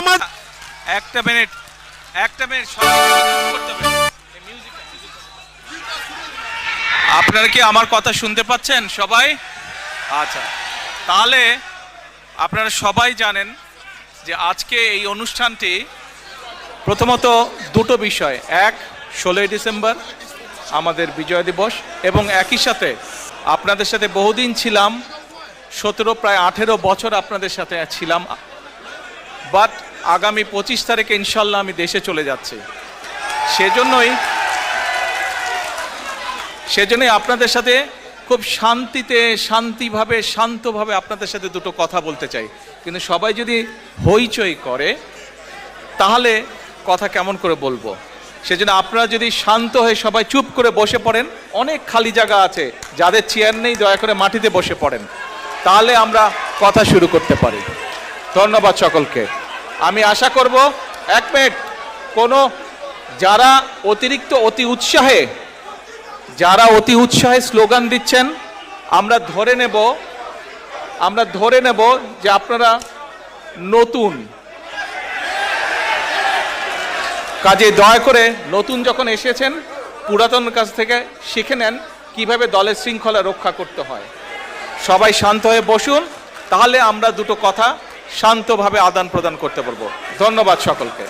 আমার একটা মিনিট একটা মিনিট। আপনারা কি আমার কথা শুনতে পাচ্ছেন সবাই? আচ্ছা তাহলে আপনারা সবাই জানেন যে আজকে এই অনুষ্ঠানটি প্রথমত দুটো বিষয়। এক, ষোলোই ডিসেম্বর, আমাদের বিজয় দিবস, এবং একই সাথে আপনাদের সাথে বহুদিন ছিলাম, সতেরো, প্রায় আঠেরো বছর আপনাদের সাথে ছিলাম। বাট আগামী পঁচিশ তারিখে ইনশাল্লাহ আমি দেশে চলে যাচ্ছি। সেজন্যই সেজন্যই আপনাদের সাথে খুব শান্তিতে, শান্তিভাবে, শান্তভাবে আপনাদের সাথে দুটো কথা বলতে চাই। কিন্তু সবাই যদি হইচই করে, তাহলে কথা কেমন করে বলব? সেজন্য আপনারা যদি শান্ত হয়ে সবাই চুপ করে বসে পড়েন, অনেক খালি জায়গা আছে, যাদের চেয়ার নেই, দয়া করে মাটিতে বসে পড়েন। তাহলে আমরা কথা শুরু করতে পারি। ধন্যবাদ সকলকে। আমি আশা করব, এক মিনিট, কোনো, যারা অতিরিক্ত অতি উৎসাহে, যারা অতি উৎসাহে স্লোগান দিচ্ছেন, আমরা ধরে নেব, আমরা ধরে নেব যে আপনারা নতুন। কাজে দয়া করে নতুন যখন এসেছেন, পুরাতন কাছ থেকে শিখে নেন কীভাবে দলের শৃঙ্খলা রক্ষা করতে হয়। সবাই শান্ত হয়ে বসুন, তাহলে আমরা দুটো কথা শান্তভাবে আদান প্রদান করতে পারব ধন্যবাদ সকলকে।